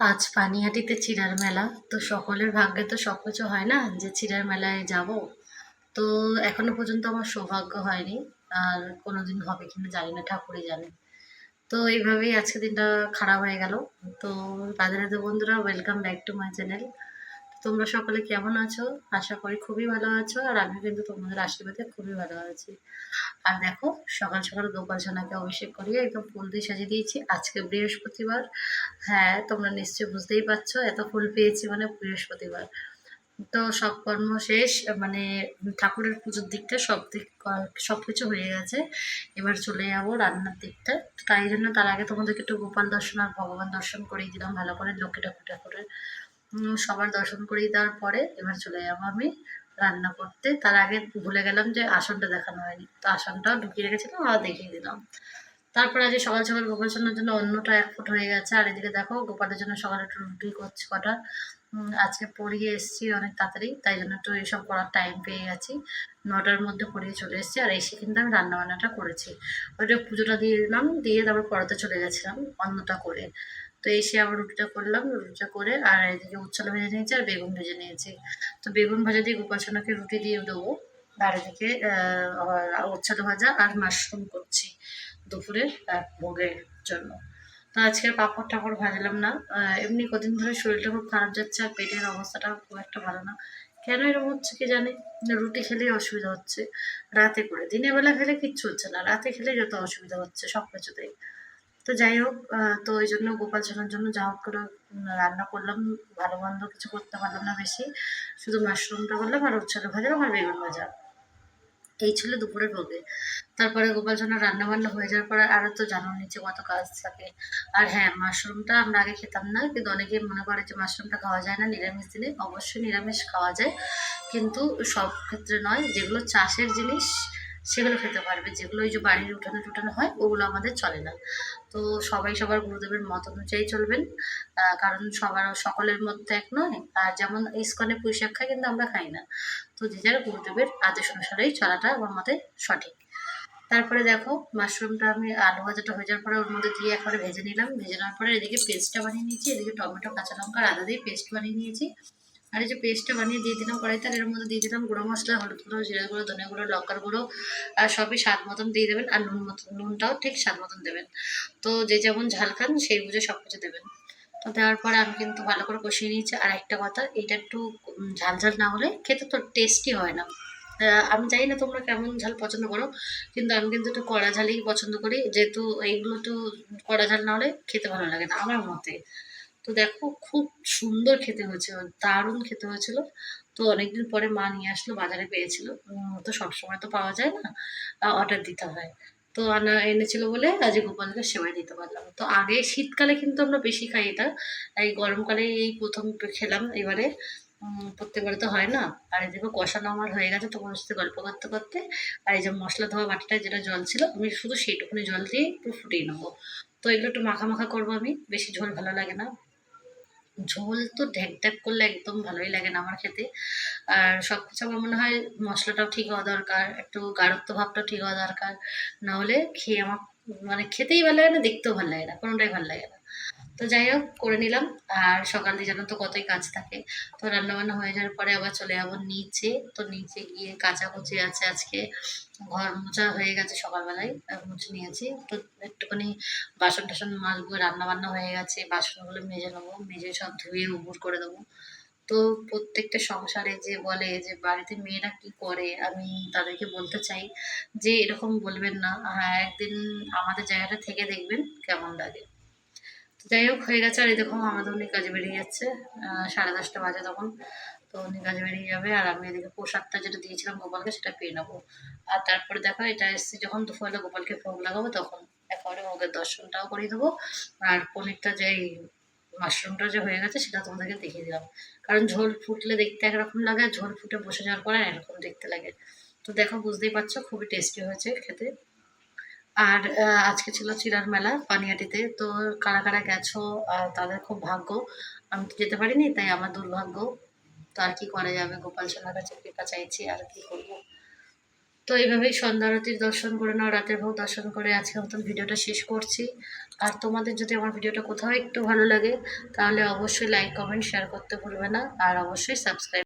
আজ পানিহাটিতে চিড়ার মেলা। তো সকলের ভাগ্যে তো সব কিছু হয় না যে চিড়ার মেলায় যাব। তো এখনও পর্যন্ত আমার সৌভাগ্য হয়নি। আর কোনোদিন হবে কিনা জানি না, ঠাকুরই জানে। তো এইভাবেই আজকে দিনটা খারাপ হয়ে গেল। তো রাধে রাধে বন্ধুরা welcome back to my channel তোমরা সকলে কেমন আছো? আশা করি খুবই ভালো আছো, আর আমি কিন্তু তোমাদের আশীর্বাদে খুবই ভালো আছি। আর দেখো, সকাল সকাল গোপাল সোনাকে অভিষেক করিয়ে একদম ফুল দিয়ে সাজিয়ে দিয়েছি। আজকে বৃহস্পতিবার। হ্যাঁ তোমরা নিশ্চয়ই বুঝতেই পারছ, এত ফুল পেয়েছি মানে বৃহস্পতিবার। তো সব কর্ম শেষ মানে ঠাকুরের পুজোর দিকটা সব দিক, সব কিছু হয়ে গেছে। এবার চলে যাব রান্নার দিকটা। তাই জন্য তার আগে তোমাদেরকে একটু গোপাল দর্শন আর ভগবান দর্শন করিয়ে দিলাম, ভালো করে লক্ষ্মী ঠাকুর ঠাকুরের। সবার দর্শন করিয়ে দেওয়ার পরে এবার চলে যাব আমি রান্না করতে। তার আগে ভুলে গেলাম যে আসনটা দেখানো হয়নি। তো আসনটাও ঢুকিয়ে রেখেছিলাম আর দেখিয়ে দিলাম। তারপরে আজকে সকাল সকাল গোপাল সোনার জন্য অন্যটা এক ফুট হয়ে গেছে। আর এদিকে দেখো, গোপালের জন্য সকালে একটু রুটি করছি কটা। আজকে পড়িয়ে এসেছি অনেক তাড়াতাড়ি, তাই জন্য একটু এইসব করার টাইম পেয়ে গেছি। নটার মধ্যে পড়িয়ে চলে এসেছি, আর এসে কিন্তু আমি রান্নাবান্নাটা করেছি। ওইটা পুজোটা দিয়ে দিলাম, দিয়ে তারপর পড়াতে চলে গেছিলাম অন্যটা করে। তো এসে আবার রুটিটা করলাম রুটিটা করে আর এদিকে উচ্ছালো ভেজে নিয়েছি আর বেগুন ভেজে নিয়েছি। তো বেগুন ভাজা দিয়ে গোপাল সোনাকে রুটি দিয়ে দেবো। আর এদিকে উচ্ছালো ভাজা আর মাশরুম করছি দুপুরের আহ, ভোগের জন্য। তো আজকে পাঁপড় টাপড় ভাজলাম না। এমনি কদিন ধরে শরীরটা খুব খারাপ যাচ্ছে আর পেটের অবস্থাটা খুব একটা ভালো না। কেন এরকম হচ্ছে কি জানি? রুটি খেলেই অসুবিধা হচ্ছে। রাতে করে দিনের বেলা খেলে কিচ্ছু হচ্ছে না। রাতে খেলে যত অসুবিধা হচ্ছে সব কিছুতেই। তো যাই হোক তো ওই জন্য গোপাল সোনার জন্য যা হোক করে রান্না করলাম, ভালো মন্দ কিছু করতে পারলাম না বেশি। শুধু মাশরুমটা করলাম আর উচ্ছালো ভাজলাম আর বেগুন ভাজা। এই ছিল দুপুরের ভোগে। তারপরে গোপাল সোনার রান্না বান্না হয়ে যাওয়ার পরে আরও তো জানো নিচে কত কাজ থাকে। আর হ্যাঁ মাশরুমটা আমরা আগে খেতাম না, কিন্তু অনেকে মনে করে যে মাশরুমটা খাওয়া যায় না, নিরামিষ দিনে। অবশ্যই নিরামিষ খাওয়া যায়। কিন্তু সব ক্ষেত্রে নয়, যেগুলো চাষের জিনিস সেগুলো খেতে পারবে, যেগুলো ওই যে বাড়ির উঠানে টুটানো হয়, ওগুলো আমাদের চলে না। তো সবাই সবার গুরুদেবের মত অনুযায়ী চলবেন কারণ সবার, সকলের মধ্যে এক নয়। আর যেমন ইস্কনে পুঁইশাক খায় কিন্তু আমরা খাই না। তো যে যার গুরুদেবের আদেশ অনুসারেই চলাটা আমার মতে সঠিক। তারপরে দেখো, মাশরুমটা আমি আলু ভাজাটা হয়ে যাওয়ার পরে ওর মধ্যে দিয়ে একবারে ভেজে নিলাম। ভেজে নেওয়ার পরে এদিকে পেস্টটা বানিয়ে নিয়েছি, এদিকে টমেটো, কাঁচা লঙ্কা আদা দিয়ে পেস্ট বানিয়ে নিয়েছি। আর এই যে পেস্টটা বানিয়ে দিয়ে দিলাম কড়াইতে, আর এর মধ্যে দিয়ে দিলাম গুঁড়ো মশলা, হলুদ গুঁড়ো, জিরা গুঁড়ো ধনে গুঁড়ো, লঙ্কার গুঁড়ো, আর সবই স্বাদ মতন দিয়ে দেবেন, আর নুন মতন নুনটাও ঠিক স্বাদ মতন দেবেন। তো যে যেমন ঝাল খান, সেই বুঝে সব কিছু দেবেন। তো দেওয়ার পরে আমি কিন্তু ভালো করে কষিয়ে নিয়েছি, আর একটা কথা এটা একটু ঝাল ঝাল না হলে খেতে তো টেস্টি হয় না। আমি জানি না তোমরা কেমন ঝাল পছন্দ করো, কিন্তু আমি কিন্তু একটু কড়া ঝালই পছন্দ করি, যেহেতু এইগুলো একটু কড়া ঝাল না হলে খেতে ভালো লাগে না, আমার মতে। তো দেখো, খুব সুন্দর খেতে হয়েছিল, দারুণ খেতে হয়েছিল। তো অনেকদিন পরে মা নিয়ে আসলো, বাজারে পেয়েছিল। তো সবসময় তো পাওয়া যায় না অর্ডার দিতে হয়। তো আনা এনেছিল বলে আজ গোপালকে সেবাই দিতে পারলাম। তো আগে শীতকালে কিন্তু আমরা বেশি খাই এটা, এই গরমকালে এই প্রথম খেলাম এবারে। প্রত্যেকবারে তো হয় না। আর এদিকে কষানো আমার হয়ে গেছে তোমার সাথে গল্প করতে করতে। আর এই যে মশলা ধোয়া বাটিটায় যেটা জল ছিল, আমি শুধু সেইটুকুনি জল দিয়ে একটু ফুটিয়ে নেব। তো এগুলো একটু মাখা মাখা করব আমি, বেশি ঝোল ভালো লাগে না। ঝোল তো ঢ্যাক ঢ্যাক করলে একদম ভালোই লাগে না আমার খেতে। আর সব কিছু আমার মনে হয় মশলাটাও ঠিক হওয়া দরকার, একটু গাঢ়ত্ব ভাবটাও ঠিক হওয়া দরকার। না হলে খেয়ে আমার মানে খেতেই ভালো লাগে না, দেখতেও ভালো লাগে না, কোনোটাই ভালো লাগে না। তো যাই হোক করে নিলাম। আর সকাল দিয়ে জানো তো কতই কাজ থাকে। তো রান্না বান্না হয়ে যাওয়ার পরে আবার চলে যাব নিচে। তো নিচে গিয়ে কাচাকুচি আছে আজকে। ঘর মোছা হয়ে গেছে সকালবেলায় মুছে নিয়েছি। তো একটুখানি বাসন টাসন মাজবো রান্না বান্না হয়ে গেছে। বাসনগুলো মেজে নেব, মেজে সব ধুয়ে উবুর করে দেবো। তো প্রত্যেকটা সংসারে যে বলে যে বাড়িতে মেয়েরা কি করে, আমি তাদেরকে বলতে চাই যে এরকম বলবেন না। হ্যাঁ একদিন আমাদের জায়গাটা থেকে দেখবেন কেমন লাগে। যাই হোক হয়ে গেছে। আর এই দেখো আমাদের উনি কাজে বেরিয়ে যাচ্ছে সাড়ে দশটা বাজে তখন। তো উনি কাজে বেরিয়ে যাবে, আর আমি এদিকে পোশাকটা যেটা দিয়েছিলাম গোপালকে, সেটা পেয়ে নেব। আর তারপরে দেখো, এটা এসছি যখন দুপুরে গোপালকে ভোগ লাগাবো, তখন একেবারে ভোগের দর্শনটাও করিয়ে দেবো। আর পনিরটা যে মাশরুমটা যে হয়ে গেছে, সেটা তোমাদেরকে দেখিয়ে দিলাম। কারণ ঝোল ফুটলে দেখতে একরকম লাগে, আর ঝোল ফুটে বসে যাওয়ার পরে এরকম দেখতে লাগে। তো দেখো, বুঝতেই পারছ, খুবই টেস্টি হয়েছে খেতে। আর আজকে ছিল চিরার মেলা পানিহাটিতে তো কারা কারা গেছো তাদের খুব ভাগ্য। আমি তো যেতে পারিনি, তাই আমার দুর্ভাগ্য। তো আর কি করা যাবে? গোপাল সোনার কাছে কৃপা চাইছি, আর কি করব? তো এইভাবেই সন্ধ্যা আরতির দর্শন করে নাও, রাতের ভোগ দর্শন করে আজকের মতন ভিডিওটা শেষ করছি। আর তোমাদের যদি আমার ভিডিওটা কোথাও একটু ভালো লাগে, তাহলে অবশ্যই লাইক কমেন্ট শেয়ার করতে ভুলবে না। আর অবশ্যই সাবস্ক্রাইব